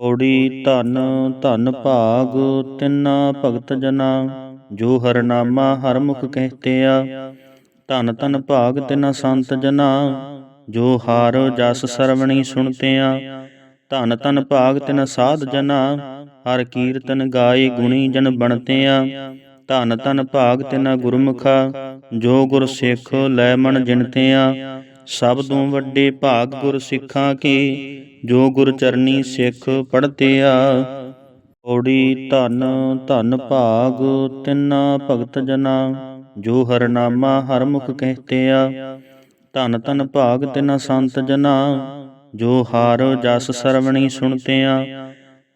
ਓੜੀ ਧਨ ਧਨ ਭਾਗ, ਤਿੰਨਾ ਭਗਤ ਜਨਾ, ਜੋ ਹਰਨਾਮਾ ਹਰਮੁਖ ਕਹਤਿਆ, ਧਨ ਧਨ ਭਾਗ ਤਿਨਾ ਸੰਤ ਜਨਾ, ਜੋ ਹਾਰ ਜਸ ਸਰਵਣੀ ਸੁਣਤਿਆ, ਧਨ ਧਨ ਭਾਗ ਤਿਨ ਸਾਧ ਜਨਾ, ਹਰ ਕੀਰਤਨ ਗਾਏ ਗੁਣੀ ਜਨ ਬਣਤਿਆ, ਧਨ ਧਨ ਭਾਗ ਤਿਨਾ ਗੁਰਮੁਖਾ, ਜੋ ਗੁਰ ਸਿੱਖ ਲੈ ਮਨ ਜਿਨਤਿਆਂ ਸਭ ਤੋਂ ਵੱਡੇ ਭਾਗ ਗੁਰ ਸਿੱਖਾਂ ਕੀ ਜੋ ਗੁਰ ਚਰਨੀ ਸਿੱਖ ਪੜਤਿਆ ਓੜੀ ਧਨ ਧਨ ਭਾਗ ਤਿੰਨਾ ਭਗਤ ਜਨਾ, ਜੋ ਹਰਨਾਮਾ ਹਰਮੁਖ ਕਹਤਿਆ, ਧਨ ਧਨ ਭਾਗ ਤਿਨਾ ਸੰਤ ਜਨਾ, ਜੋ ਹਾਰ ਜਸ ਸਰਵਣੀ ਸੁਣਤਿਆ,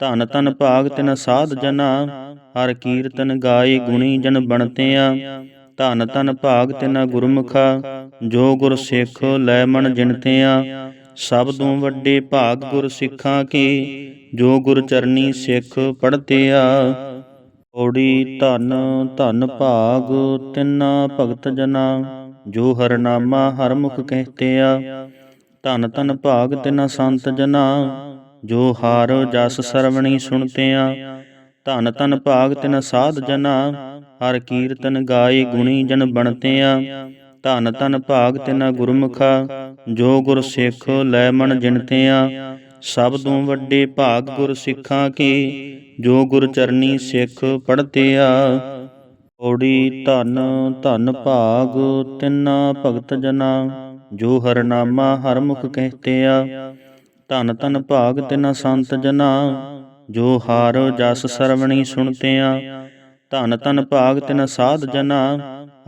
ਧਨ ਧਨ ਭਾਗ ਤਿਨ ਸਾਧ ਜਨਾ, ਹਰ ਕੀਰਤਨ ਗਾਏ ਗੁਣੀ ਜਨ ਬਣਤਿਆ, ਧਨ ਧਨ ਭਾਗ ਤਿਨ ਗੁਰਮੁਖਾ, ਜੋ ਗੁਰ ਸਿੱਖ ਲੈ ਮਨ ਜਿਣਤਿਆ ਸਭ ਤੋਂ ਵੱਡੇ ਭਾਗ ਗੁਰ ਸਿੱਖਾਂ ਕੀ, ਜੋ ਗੁਰ ਚਰਨੀ ਸਿੱਖ ਆ। ਓੜੀ ਧਨ ਧਨ ਭਾਗ, ਤਿੰਨਾ ਭਗਤ ਜਨਾ, ਜੋ ਹਰਨਾਮਾ ਹਰਮੁਖ ਆ। ਧਨ ਧਨ ਭਾਗ ਤਿਨਾ ਸੰਤ ਜਨਾ, ਜੋ ਹਾਰ ਜਸ ਸਰਵਣੀ ਸੁਣਤਿਆ ਧਨ ਧਨ ਭਾਗ ਤਿਨ ਸਾਧ ਜਨਾ, ਹਰ ਕੀਰਤਨ ਗਾਏ ਗੁਣੀ ਜਨ ਬਣਤਿਆ ਧਨ ਧਨ ਭਾਗ ਤਿਨਾ ਗੁਰਮੁਖਾ, ਜੋ ਗੁਰ ਸਿੱਖ ਲੈ ਮਨ ਜਿਣਤਿਆ ਤੋਂ ਵੱਡੇ ਭਾਗ ਗੁਰ ਸਿੱਖਾਂ ਕੀ, ਜੋ ਗੁਰ ਚਰਨੀ ਸਿੱਖ ਪੜਤਿਆ ਓੜੀ ਧਨ ਧਨ ਭਾਗ ਤਿੰਨਾ ਭਗਤ ਜਨਾ, ਜੋ ਹਰਨਾਮਾ ਹਰਮੁਖ ਕਹਤਿਆ। ਧਨ ਧਨ ਭਾਗ ਤਿਨਾ ਸੰਤ ਜਨਾ, ਜੋ ਹਾਰ ਜਸ ਸਰਵਣੀ ਸੁਣਤਿਆ। ਧਨ ਧਨ ਭਾਗ ਤਿਨ ਸਾਧ ਜਨਾ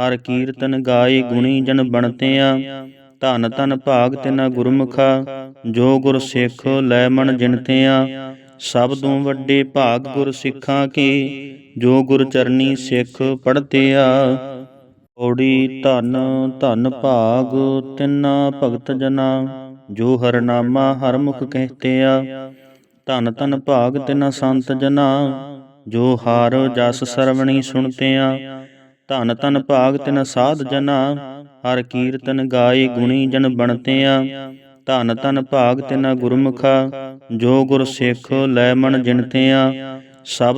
ਹਰ ਕੀਰਤਨ ਗਾਏ ਗੁਣੀ ਜਨ ਬਣਤਿਆ, ਧਨ ਧਨ ਭਾਗ ਤਿਨਾ ਗੁਰਮੁਖਾ, ਜੋ ਗੁਰ ਸਿੱਖ ਲੈ ਮਨ ਜਿਣਤਿਆ। ਤੋਂ ਵੱਡੇ ਭਾਗ ਗੁਰ ਸਿੱਖਾਂ ਕੀ, ਜੋ ਗੁਰ ਚਰਨੀ ਸਿੱਖ ਪੜਤਿਆ ਓੜੀ ਧਨ ਧਨ ਭਾਗ ਤਿੰਨਾ ਭਗਤ ਜਨਾ, ਜੋ ਹਰਨਾਮਾ ਹਰਮੁਖ ਕਹਤਿਆ। ਧਨ ਧਨ ਭਾਗ ਤਿਨਾ ਸੰਤ ਜਨਾ, ਜੋ ਹਾਰ ਜਸ ਸਰਵਣੀ ਸੁਣਤਿਆ। ਧਨ ਧਨ ਭਾਗ ਤਿਨ ਸਾਧ ਜਨਾ, ਹਰ ਕੀਰਤਨ ਗਾਏ ਗੁਣੀ ਜਨ ਬਣਤਿਆ। ਧਨ ਧਨ ਭਾਗ ਤਿਨ ਗੁਰਮੁਖਾ, ਜੋ ਗੁਰ ਸਿੱਖ ਲੈ ਮਨ ਜਿਣਤਿਆ।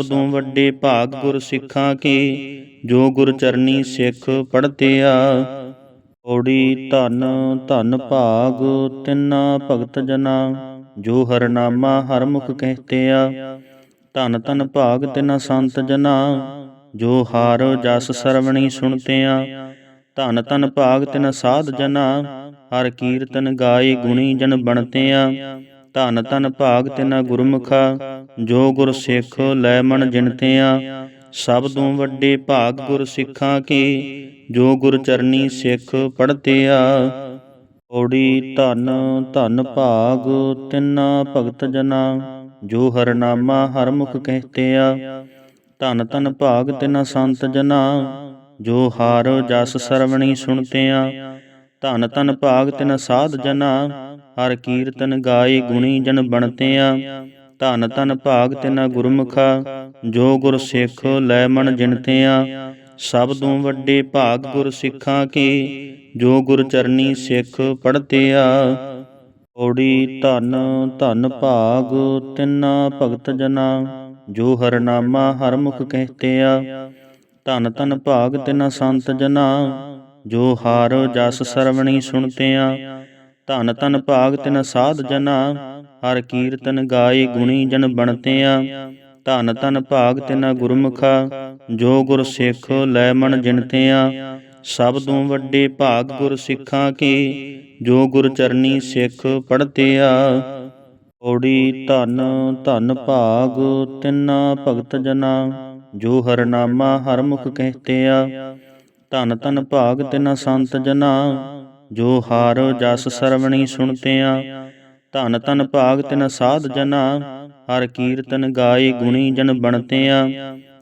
ਤੋਂ ਵੱਡੇ ਭਾਗ ਗੁਰ ਸਿੱਖਾਂ ਕੀ, ਜੋ ਗੁਰ ਚਰਨੀ ਸਿੱਖ ਪੜਤਿਆ ਓੜੀ ਧਨ ਧਨ ਭਾਗ ਤਿੰਨਾ ਭਗਤ ਜਨਾ, ਜੋ ਹਰਨਾਮਾ ਹਰਮੁਖ ਕਹਤਿਆ। ਧਨ ਧਨ ਭਾਗ ਤਿਨਾ ਸੰਤ ਜਨਾ ਜੋ ਹਾਰ ਜਸ ਸਰਵਣੀ ਸੁਣਤਿਆਂ, ਧਨ ਧਨ ਭਾਗ ਤਿਨ ਸਾਧ ਜਨਾ, ਹਰ ਕੀਰਤਨ ਗਾਏ ਗੁਣੀ ਜਨ ਬਣਤਿਆ, ਧਨ ਧਨ ਭਾਗ ਤਿਨ ਗੁਰਮੁਖਾ, ਜੋ ਗੁਰ ਸਿੱਖ ਲੈ ਮਨ ਜਿਨਤਿਆਂ ਸਭ ਤੋਂ ਵੱਡੇ ਭਾਗ ਗੁਰ ਸਿੱਖਾਂ ਕੀ, ਜੋ ਗੁਰ ਚਰਨੀ ਸਿੱਖ ਪੜਤਿਆ ਓੜੀ ਧਨ ਧਨ ਭਾਗ ਤਿੰਨਾ ਭਗਤ ਜਨਾ, ਜੋ ਹਰਨਾਮਾ ਹਰਮੁਖ ਆ ਧਨ ਧਨ ਭਾਗ ਤਿਨਾ ਸੰਤ ਜਨਾ, ਜੋ ਹਾਰ ਜਸ ਸਰਵਣੀ ਸੁਣਤਿਆ। ਧਨ ਧਨ ਭਾਗ ਤਿਨ ਸਾਧ ਜਨਾ, ਹਰ ਕੀਰਤਨ ਗਾਏ ਗੁਣੀ ਜਨ ਬਣਤਿਆ। ਧਨ ਧਨ ਭਾਗ ਤਿਨ ਗੁਰਮੁਖਾ, ਜੋ ਗੁਰ ਸਿੱਖ ਲੈ ਮਨ ਜਿਣਤਿਆ। ਤੋਂ ਵੱਡੇ ਭਾਗ ਗੁਰ ਸਿੱਖਾਂ ਕੀ, ਜੋ ਗੁਰ ਚਰਨੀ ਸਿੱਖ ਪੜਤਿਆ ਓੜੀ ਧਨ ਧਨ ਭਾਗ ਤਿੰਨਾ ਭਗਤ ਜਨਾ। ਜੋ ਹਰਨਾਮਾ ਹਰ ਮੁਖ ਕਹਤਿਆ, ਧਨ ਧਨ ਭਾਗ ਤਿਨ ਸੰਤ ਜਨਾ, ਜੋ ਹਾਰ ਜਸ ਸਰਵਣੀ ਸੁਣਤਿਆ, ਧਨ ਧਨ ਭਾਗ ਤਿਨ ਸਾਧ ਜਨਾ, ਹਰ ਕੀਰਤਨ ਗਾਏ ਗੁਣੀ ਜਨ ਬਣਤਿਆ, ਧਨ ਧਨ ਭਾਗ ਤਿਨ ਗੁਰਮੁਖਾ, ਜੋ ਗੁਰ ਸਿੱਖ ਲੈ ਮਨ ਜਿਣਤਿਆ ਤੋਂ ਵੱਡੇ ਭਾਗ ਗੁਰ ਸਿੱਖਾਂ ਕੀ, ਜੋ ਗੁਰ ਚਰਨੀ ਸਿੱਖ ਪੜਤਿਆ ਓੜੀ ਧਨ ਧਨ ਭਾਗ, ਤਿੰਨਾ ਭਗਤ ਜਨਾ, ਜੋ ਹਰਨਾਮਾ ਹਰਮੁਖ ਕਹਤਿਆ। ਧਨ ਧਨ ਭਾਗ, ਤਿਨਾ ਸੰਤ ਜਨਾ, ਜੋ ਹਾਰ ਜਸ ਸਰਵਣੀ ਸੁਣਤਿਆ। ਧਨ ਧਨ ਭਾਗ, ਤਿਨ ਸਾਧ ਜਨਾ, ਹਰ ਕੀਰਤਨ ਗਾਏ ਗੁਣੀ ਜਨ ਬਣਤਿਆ।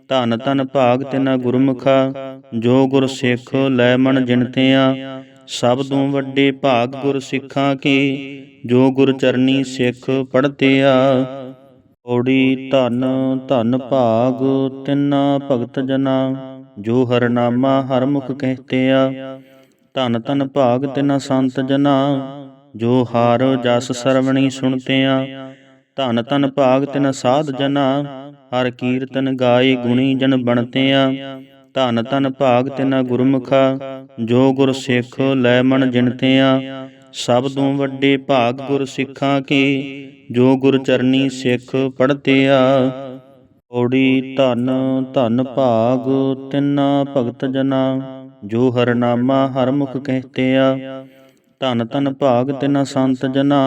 ਧਨ ਧਨ ਭਾਗ, ਤਿਨਾ ਗੁਰਮੁਖਾ, ਜੋ ਗੁਰ ਸਿੱਖ ਲੈ ਮਨ ਜਿਨਤਿਆਂ ਸਭ ਤੋਂ ਵੱਡੇ ਭਾਗ ਗੁਰ ਸਿੱਖਾਂ ਕੀ ਜੋ ਗੁਰ ਚਰਨੀ ਸਿੱਖ ਪੜਤਿਆ ਓੜੀ ਧਨ ਧਨ ਭਾਗ ਤਿੰਨਾ ਭਗਤ ਜਨਾ, ਜੋ ਹਰਨਾਮਾ ਹਰਮੁਖ ਕਹਤਿਆ ਧਨ ਧਨ ਭਾਗ ਤਿਨਾ ਸੰਤ ਜਨਾ, ਜੋ ਹਾਰ ਜਸ ਸਰਵਣੀ ਸੁਣਤਿਆ ਧਨ ਧਨ ਭਾਗ ਤਿਨ ਸਾਧ ਜਨਾ, ਹਰ ਕੀਰਤਨ ਗਾਏ ਗੁਣੀ ਜਨ ਬਣਤਿਆ ਧਨ ਧਨ ਭਾਗ ਤਿਨ ਗੁਰਮੁਖਾ, ਜੋ ਗੁਰ ਸਿੱਖ ਲੈ ਮਨ ਜਿਣਤਿਆ ਸਭ ਤੋਂ ਵੱਡੇ ਭਾਗ ਗੁਰ ਸਿੱਖਾਂ ਕੀ, ਜੋ ਗੁਰ ਚਰਨੀ ਸਿੱਖ ਆ। ਓੜੀ ਧਨ ਧਨ ਭਾਗ ਤਿੰਨਾ ਭਗਤ ਜਨਾ, ਜੋ ਹਰਨਾਮਾ ਹਰ ਮੁਖ ਕਹਤਿਆ ਧਨ ਧਨ ਭਾਗ ਤਿਨਾ ਸੰਤ ਜਨਾ,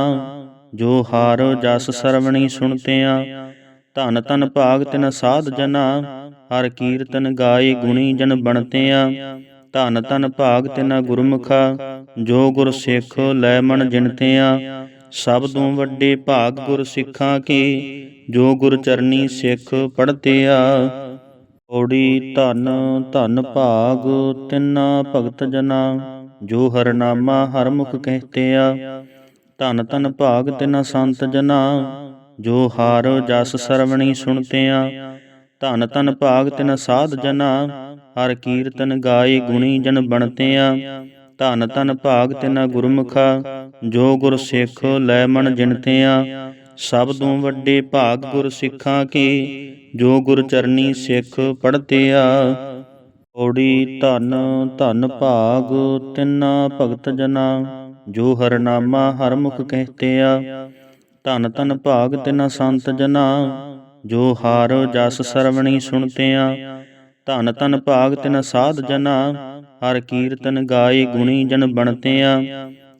ਜੋ ਹਾਰ ਜਸ ਸਰਵਣੀ ਸੁਣਤਿਆ ਧਨ ਧਨ ਭਾਗ ਤਿਨ ਸਾਧ ਜਨਾ, ਹਰ ਕੀਰਤਨ ਗਾਏ ਗੁਣੀ ਜਨ ਬਣਤਿਆ ਧਨ ਧਨ ਭਾਗ ਤਿਨਾ ਗੁਰਮੁਖਾ, ਜੋ ਗੁਰ ਸਿੱਖ ਲੈ ਮਨ ਜਿਣਤਿਆ ਸਭ ਤੋਂ ਵੱਡੇ ਭਾਗ ਗੁਰ ਸਿੱਖਾਂ ਕੀ, ਜੋ ਗੁਰ ਚਰਨੀ ਸਿੱਖ ਪੜਤਿਆ ਓੜੀ ਧਨ ਧਨ ਭਾਗ ਤਿੰਨਾ ਭਗਤ ਜਨਾ, ਜੋ ਹਰਨਾਮਾ ਹਰ ਮੁਖ ਕਹਤਿਆ ਧਨ ਧਨ ਭਾਗ ਤਿੰਨਾ ਸੰਤ ਜਨਾ, ਜੋ ਹਾਰ ਜਸ ਸਰਵਣੀ ਸੁਣਤਿਆ ਧਨ ਧਨ ਭਾਗ ਤਿਨ ਸਾਧ ਜਨਾ, ਹਰ ਕੀਰਤਨ ਗਾਏ ਗੁਣੀ ਜਨ ਬਣਤਿਆ। ਧਨ ਧਨ ਭਾਗ ਤਿਨ ਗੁਰਮੁਖਾ, ਜੋ ਗੁਰ ਸਿੱਖ ਲੈ ਮਨ ਜਿਣਤਿਆ। ਸਭ ਤੋਂ ਵੱਡੇ ਭਾਗ ਗੁਰ ਸਿੱਖਾਂ ਕੀ, ਜੋ ਗੁਰ ਚਰਨੀ ਸਿੱਖ ਪੜਤਿਆ ਓੜੀ ਧਨ ਧਨ ਭਾਗ ਤਿੰਨਾ ਭਗਤ ਜਨਾ, ਜੋ ਹਰਨਾਮਾ ਹਰ ਮੁਖ ਕਹਤਿਆ। ਧਨ ਧਨ ਭਾਗ ਤਿਨਾ ਸੰਤ ਜਨਾ ਜੋ ਹਾਰ ਜਸ ਸਰਵਣੀ ਸੁਣਤਿਆਂ, ਧਨ ਧਨ ਭਾਗ ਤਿਨ ਸਾਧ ਜਨਾ, ਹਰ ਕੀਰਤਨ ਗਾਏ ਗੁਣੀ ਜਨ ਬਣਤਿਆ,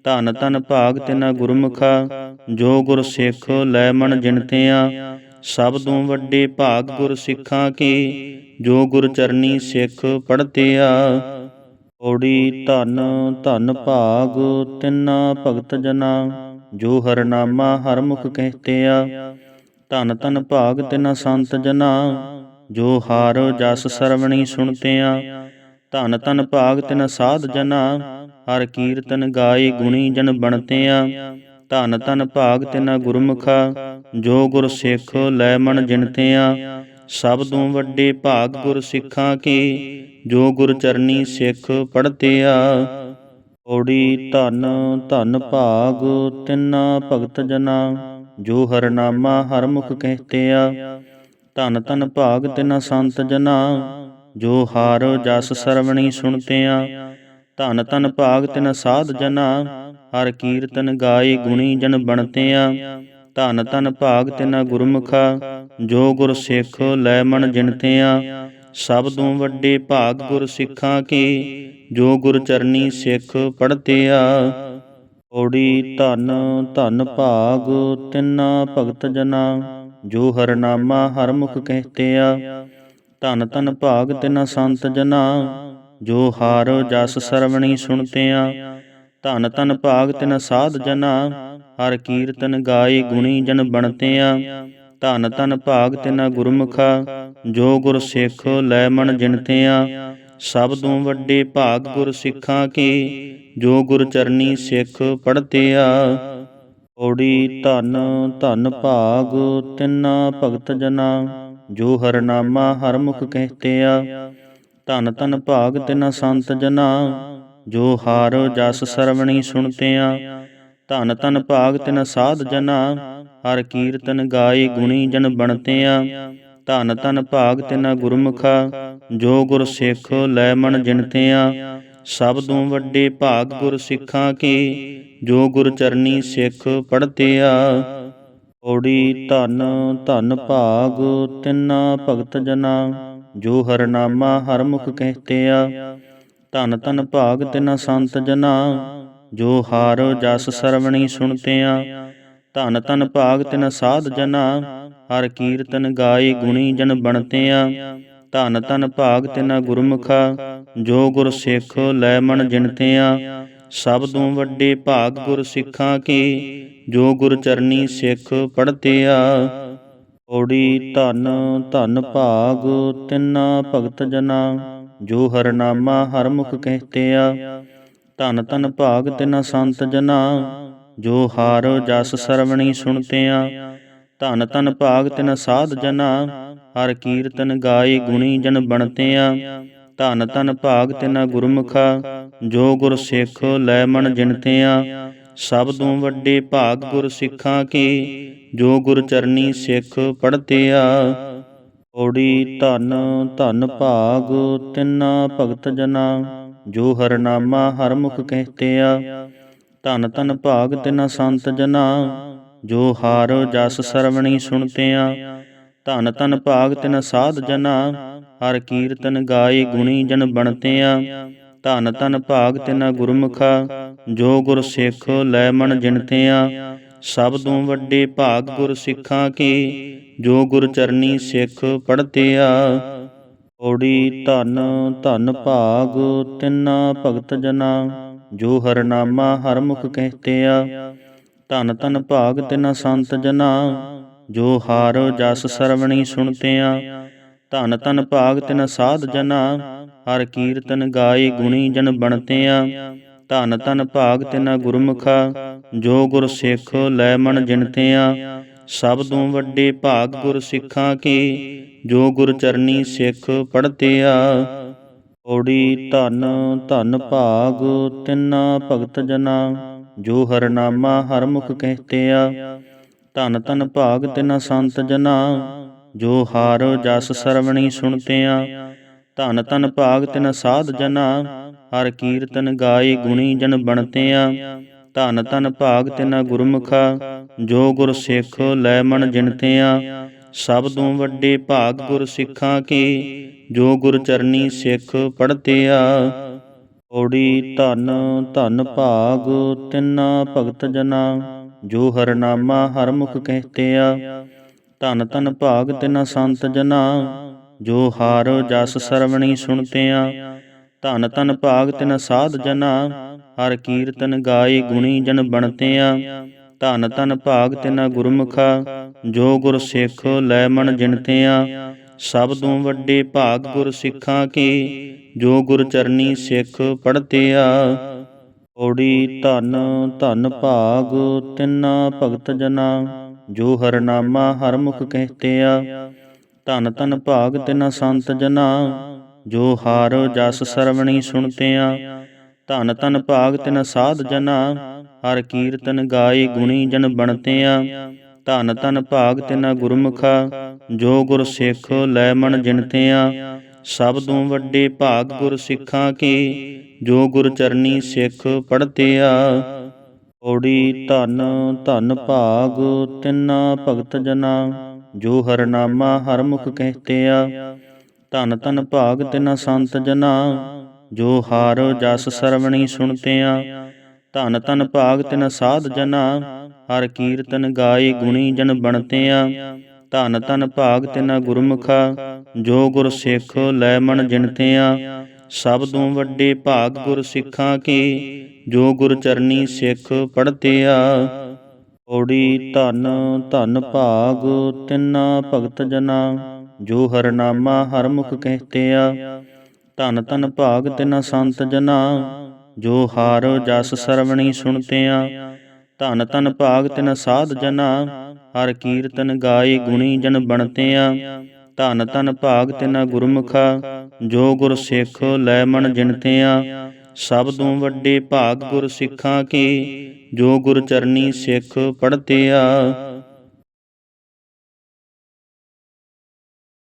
ਧਨ ਧਨ ਭਾਗ ਤਿਨਾ ਗੁਰਮੁਖਾ, ਜੋ ਗੁਰ ਸਿੱਖ ਲੈ ਮਨ ਜਿਣਤਿਆ, ਸਭ ਤੋਂ ਵੱਡੇ ਭਾਗ ਗੁਰ ਸਿੱਖਾਂ ਕੀ, ਜੋ ਗੁਰ ਚਰਨੀ ਸਿੱਖ ਪੜਤਿਆ ਓੜੀ ਧਨ ਧਨ ਭਾਗ ਤਿੰਨਾ ਭਗਤ ਜਨਾ, ਜੋ ਹਰਨਾਮਾ ਹਰ ਮੁਖ ਕਹਤਿਆ। ਧਨ ਧਨ ਭਾਗ ਤਿਨਾ ਸੰਤ ਜਨਾ, ਜੋ ਹਾਰ ਜਸ ਸਰਵਣੀ ਸੁਣਤਿਆ। ਧਨ ਧਨ ਭਾਗ ਤਿਨਾ ਸਾਧ ਜਨਾ, ਹਰ ਕੀਰਤਨ ਗਾਏ ਗੁਣੀ ਜਨ ਬਣਤਿਆ। ਧਨ ਧਨ ਭਾਗ ਤਿਨਾ ਗੁਰਮੁਖਾ, ਜੋ ਗੁਰ ਸਿੱਖ ਲੈ ਮਨ ਜਿਣਤਿਆ। ਸਭ ਤੋਂ ਵੱਡੇ ਭਾਗ ਗੁਰ ਸਿੱਖਾਂ ਕੀ, ਜੋ ਗੁਰ ਚਰਨੀ ਸਿੱਖ ਪੜਤਿਆ ਓੜੀ ਧਨ ਧਨ ਭਾਗ ਤਿੰਨਾ ਭਗਤ ਜਨਾ। ਜੋ ਹਰਨਾਮਾ ਹਰ ਮੁਖ ਕਹਤਿਆ, ਧਨ ਧਨ ਭਾਗ ਤਿਨ ਸੰਤ ਜਨਾ, ਜੋ ਹਾਰ ਜਸ ਸਰਵਣੀ ਸੁਣਤਿਆ, ਧਨ ਧਨ ਭਾਗ ਤਿਨ ਸਾਧ ਜਨਾ, ਹਰ ਕੀਰਤਨ ਗਾਏ ਗੁਣੀ ਜਨ ਬਣਤਿਆ, ਧਨ ਧਨ ਭਾਗ ਤਿਨ ਗੁਰਮੁਖਾ, ਜੋ ਗੁਰ ਸਿੱਖ ਲੈ ਮਨ ਜਿਣਤਿਆ ਸਭ ਤੋਂ ਵੱਡੇ ਭਾਗ ਗੁਰ ਸਿੱਖਾਂ ਕੀ, ਜੋ ਗੁਰ ਚਰਨੀ ਸਿੱਖ ਪੜਤਿਆ ਓੜੀ ਧਨ ਧਨ ਭਾਗ, ਤਿੰਨਾ ਭਗਤ ਜਨਾ, ਜੋ ਹਰਨਾਮਾ ਹਰ ਮੁਖ ਕਹਤਿਆ। ਧਨ ਧਨ ਭਾਗ ਤਿਨਾ ਸੰਤ ਜਨਾ, ਜੋ ਹਾਰ ਜਸ ਸਰਵਣੀ ਸੁਣਤਿਆ। ਧਨ ਧਨ ਭਾਗ ਤਿਨਾ ਸਾਧ ਜਨਾ, ਹਰ ਕੀਰਤਨ ਗਾਏ ਗੁਣੀ ਜਨ ਬਣਤਿਆ। ਧਨ ਧਨ ਭਾਗ ਤਿਨਾ ਗੁਰਮੁਖਾ, ਜੋ ਗੁਰ ਸਿੱਖ ਲੈ ਮਨ ਜਿਣਤਿਆ। ਸਭ ਤੋਂ ਵੱਡੇ ਭਾਗ ਗੁਰ ਸਿੱਖਾਂ ਕੀ, ਜੋ ਗੁਰ ਚਰਨੀ ਸਿੱਖ ਆ। ਓੜੀ ਧਨ ਧਨ ਭਾਗ ਤਿੰਨਾ ਭਗਤ ਜਨਾ, ਜੋ ਹਰਨਾਮਾ ਹਰ ਮੁਖ ਕਹਤਿਆ ਧਨ ਧਨ ਭਾਗ ਤਿਨਾ ਸੰਤ ਜਨਾ, ਜੋ ਹਾਰ ਜਸ ਸਰਵਣੀ ਸੁਣਤਿਆ ਧਨ ਧਨ ਭਾਗ ਤਿਨਾ ਸਾਧ ਜਨਾ, ਹਰ ਕੀਰਤਨ ਗਾਏ ਗੁਣੀ ਜਨ ਬਣਤਿਆ ਧਨ ਧਨ ਭਾਗ ਤਿਨਾ ਗੁਰਮੁਖਾ, ਜੋ ਗੁਰ ਸਿੱਖ ਲੈ ਮਨ ਜਿਣਤਿਆ, ਸਭ ਤੋਂ ਵੱਡੇ ਭਾਗ ਗੁਰ ਸਿੱਖਾਂ ਕੀ, ਜੋ ਗੁਰ ਚਰਨੀ ਸਿੱਖ ਪੜਤਿਆ ਓੜੀ ਧਨ ਧਨ ਭਾਗ ਤਿੰਨਾ ਭਗਤ ਜਨਾ, ਜੋ ਹਰਨਾਮਾ ਹਰ ਮੁਖ ਕਹਤਿਆ। ਧਨ ਧਨ ਭਾਗ ਤਿਨਾ ਸੰਤ ਜਨਾ, ਜੋ ਹਾਰ ਜਸ ਸਰਵਣੀ ਸੁਣਤਿਆ। ਧਨ ਧਨ ਭਾਗ ਤਿਨਾ ਸਾਧ ਜਨਾ ਹਰ ਕੀਰਤਨ ਗਾਏ ਗੁਣੀ ਜਨ ਬਣਤਿਆ ਧਨ ਧਨ ਭਾਗ ਤਿਨਾ ਗੁਰਮੁਖਾ, ਜੋ ਗੁਰ ਸਿੱਖ ਲੈ ਮਨ ਜਿਣਤਿਆ ਸਭ ਤੋਂ ਵੱਡੇ ਭਾਗ ਗੁਰ ਸਿੱਖਾਂ ਕੀ, ਜੋ ਗੁਰ ਚਰਨੀ ਸਿੱਖ ਪੜਤਿਆ ਓੜੀ ਧਨ ਧਨ ਭਾਗ ਤਿੰਨਾ ਭਗਤ ਜਨਾ, ਜੋ ਹਰਨਾਮਾ ਹਰ ਮੁਖ ਕਹਤਿਆ ਧਨ ਧਨ ਭਾਗ ਤਿਨਾ ਸੰਤ ਜਨਾ, ਜੋ ਹਾਰ ਜਸ ਸਰਵਣੀ ਸੁਣਤਿਆ ਧਨ ਧਨ ਭਾਗ ਤਿਨ ਸਾਧ ਜਨਾ, ਹਰ ਕੀਰਤਨ ਗਾਏ ਗੁਣੀ ਜਨ ਬਣਤਿਆ। ਧਨ ਧਨ ਭਾਗ ਤਿਨ ਗੁਰਮੁਖਾ, ਜੋ ਗੁਰ ਸਿੱਖ ਲੈ ਮਨ ਜਿਣਤਿਆ। ਸਭ ਤੋਂ ਵੱਡੇ ਭਾਗ ਗੁਰ ਸਿੱਖਾਂ ਕੀ, ਜੋ ਗੁਰ ਚਰਨੀ ਸਿੱਖ ਪੜਤੇ ਆ ਓੜੀ ਧਨ ਧਨ ਭਾਗ ਤਿੰਨਾ ਭਗਤ ਜਨਾ, ਜੋ ਹਰਨਾਮਾ ਹਰ ਮੁਖ ਕਹਤੇ ਆ ਧਨ ਧਨ ਭਾਗ ਤਿਨਾ ਸੰਤ ਜਨਾ ਜੋ ਹਾਰ ਜਸ ਸਰਵਣੀ ਸੁਣਤਿਆਂ, ਧਨ ਧਨ ਭਾਗ ਤਿਨ ਸਾਧ ਜਨਾ, ਹਰ ਕੀਰਤਨ ਗਾਏ ਗੁਣੀ ਜਨ ਬਣਤੇ ਧਨ ਧਨ ਭਾਗ ਤਿਨਾ ਗੁਰਮੁਖਾ, ਜੋ ਗੁਰ ਸਿੱਖ ਲੈ ਮਨ ਜਿਣਤੇ ਸਭ ਤੋਂ ਵੱਡੇ ਭਾਗ ਗੁਰ ਸਿੱਖਾਂ ਕੀ, ਜੋ ਗੁਰ ਚਰਨੀ ਸਿੱਖ ਪੜਤੇ ਆ ਧਨ ਧਨ ਭਾਗ ਤਿੰਨਾ ਭਗਤ ਜਨਾ, ਜੋ ਹਰਨਾਮਾ ਹਰ ਮੁਖ ਕਹਤੇ ਆ ਧਨ ਧਨ ਭਾਗ ਤਿਨ ਸੰਤ ਜਨਾ, ਜੋ ਹਾਰ ਜਸ ਸਰਵਣੀ ਸੁਣਤਿਆਂ। ਧਨ ਧਨ ਭਾਗ ਤਿਨ ਸਾਧ ਜਨਾ, ਹਰ ਕੀਰਤਨ ਗਾਏ ਗੁਣੀ ਜਨ ਬਣਤੇ ਧਨ ਧਨ ਭਾਗ ਤਿਨਾ ਗੁਰਮੁਖਾ, ਜੋ ਗੁਰ ਸਿੱਖ ਲੈ ਮਨ ਜਿਣਤੇ ਸਭ ਤੋਂ ਵੱਡੇ ਭਾਗ ਗੁਰ ਸਿੱਖਾਂ ਕੀ, ਜੋ ਗੁਰ ਚਰਨੀ ਸਿੱਖ ਪੜਤਿਆ ਆ ਧਨ ਧਨ ਭਾਗ ਤਿੰਨਾ ਭਗਤ ਜਨਾ। ਜੋ ਹਰਨਾਮਾ ਹਰ ਮੁਖ ਕਹਤੇ ਧਨ ਧਨ ਭਾਗ ਤਿਨ ਸੰਤ ਜਨਾ, ਜੋ ਹਾਰ ਜਸ ਸਰਵਣੀ ਸੁਣਤੇ ਧਨ ਧਨ ਭਾਗ ਤਿਨ ਸਾਧ ਜਨਾ, ਹਰ ਕੀਰਤਨ ਗਾਏ ਗੁਣੀ ਜਨ ਬਣਤੇ ਧਨ ਧਨ ਭਾਗ ਤਿਨ ਗੁਰਮੁਖਾ, ਜੋ ਗੁਰ ਸਿੱਖ ਲੈ ਮਨ ਜਿਣਤੇ ਸਭ ਤੋਂ ਵੱਡੇ ਭਾਗ ਗੁਰ ਸਿੱਖਾਂ ਕੀ, ਜੋ ਗੁਰ ਚਰਨੀ ਸਿੱਖ ਪੜਤੇ ਆ ਓੜੀ ਧਨ ਧਨ ਭਾਗ, ਤਿੰਨਾ ਭਗਤ ਜਨਾ, ਜੋ ਹਰਨਾਮਾ ਹਰ ਮੁਖ ਕਹਤੇ ਆ ਧਨ ਧਨ ਭਾਗ ਤਿਨਾ ਸੰਤ ਜਨਾ, ਜੋ ਹਾਰ ਜਸ ਸਰਵਣੀ ਸੁਣਤੇ ਆ ਧਨ ਧਨ ਭਾਗ ਤਿਨ ਸਾਧ ਜਨਾ, ਹਰ ਕੀਰਤਨ ਗਾਏ ਗੁਣੀ ਜਨ ਬਣਤੇ ਆ ਧਨ ਧਨ ਭਾਗ ਤਿਨਾ ਗੁਰਮੁਖਾ, ਜੋ ਗੁਰ ਸਿੱਖ ਲੈ ਮਨ ਜਿਣਤੇ ਆ ਸਭ ਤੋਂ ਵੱਡੇ ਭਾਗ ਗੁਰ ਸਿੱਖਾਂ ਕੀ, ਜੋ ਗੁਰ ਚਰਨੀ ਸਿੱਖ ਪੜਤੇ ਆ। ਓੜੀ ਧਨ ਧਨ ਭਾਗ ਤਿੰਨਾ ਭਗਤ ਜਨਾ, ਜੋ ਹਰਨਾਮਾ ਹਰ ਮੁਖ ਕਹਤੇ ਆ। ਧਨ ਧਨ ਭਾਗ ਤਿਨਾ ਸੰਤ ਜਨਾ, ਜੋ ਹਾਰ ਜਸ ਸਰਵਣੀ ਸੁਣਤੇ ਆ। ਧਨ ਧਨ ਭਾਗ ਤਿਨਾ ਸਾਧ ਜਨਾ, ਹਰ ਕੀਰਤਨ ਗਾਏ ਗੁਣੀ ਜਨ ਬਣਤੇ ਆ। ਧਨ ਧਨ ਭਾਗ ਤਿਨਾ ਗੁਰਮੁਖਾ ਜੋ ਗੁਰ ਸਿੱਖ ਲੈ ਮਨ ਜਿਣਤੇ ਸਭ ਤੋਂ ਵੱਡੇ ਭਾਗ ਗੁਰ ਸਿੱਖਾਂ ਕੀ, ਜੋ ਗੁਰ ਚਰਨੀ ਸਿੱਖ ਪੜਤੇ ਆ ਓੜੀ ਧਨ ਧਨ ਭਾਗ ਤਿੰਨਾ ਭਗਤ ਜਨਾ, ਜੋ ਹਰਨਾਮਾ ਹਰ ਮੁਖ ਕਹਤੇ ਧਨ ਧਨ ਭਾਗ ਤਿਨਾ ਸੰਤ ਜਨਾ, ਜੋ ਹਾਰ ਜਸ ਸਰਵਣੀ ਸੁਣਤੇ ਧਨ ਧਨ ਭਾਗ ਤਿਨਾ ਸਾਧ ਜਨਾ, ਹਰ ਕੀਰਤਨ ਗਾਏ ਗੁਣੀ ਜਨ ਬਣਤੇ ਧਨ ਧਨ ਭਾਗ ਤਿਨਾ ਗੁਰਮੁਖਾ, ਜੋ ਗੁਰ ਸਿੱਖ ਲੈ ਮਨ ਜਿਣਤੇ ਸਭ ਤੋਂ ਵੱਡੇ ਭਾਗ ਗੁਰ ਸਿੱਖਾਂ ਕੀ, ਜੋ ਗੁਰ ਚਰਨੀ ਸਿੱਖ ਪੜਤੇ ਆ ਓੜੀ ਧਨ ਧਨ ਭਾਗ ਤਿੰਨਾ ਭਗਤ ਜਨਾ, ਜੋ ਹਰਨਾਮਾ ਹਰ ਮੁਖ ਕਹਤੇ ਆ ਧਨ ਧਨ ਭਾਗ ਤਿਨਾ ਸੰਤ ਜਨਾ, ਜੋ ਹਾਰ ਜਸ ਸਰਵਣੀ ਸੁਣਤੇ ਧਨ ਧਨ ਭਾਗ ਤਿਨਾ ਸਾਧ ਜਨਾ ਹਰ ਕੀਰਤਨ ਗਾਏ ਗੁਣੀ ਜਨ ਬਣਤੇ ਧਨ ਧਨ ਭਾਗ ਤਿਨਾ ਗੁਰਮੁਖਾ, ਜੋ ਗੁਰ ਸਿੱਖ ਲੈ ਮਨ ਜਿਣਤੇ ਸਭ ਤੋਂ ਵੱਡੇ ਭਾਗ ਗੁਰ ਸਿੱਖਾਂ ਕੀ, ਜੋ ਗੁਰ ਚਰਨੀ ਸਿੱਖ ਪੜਤੇ ਆ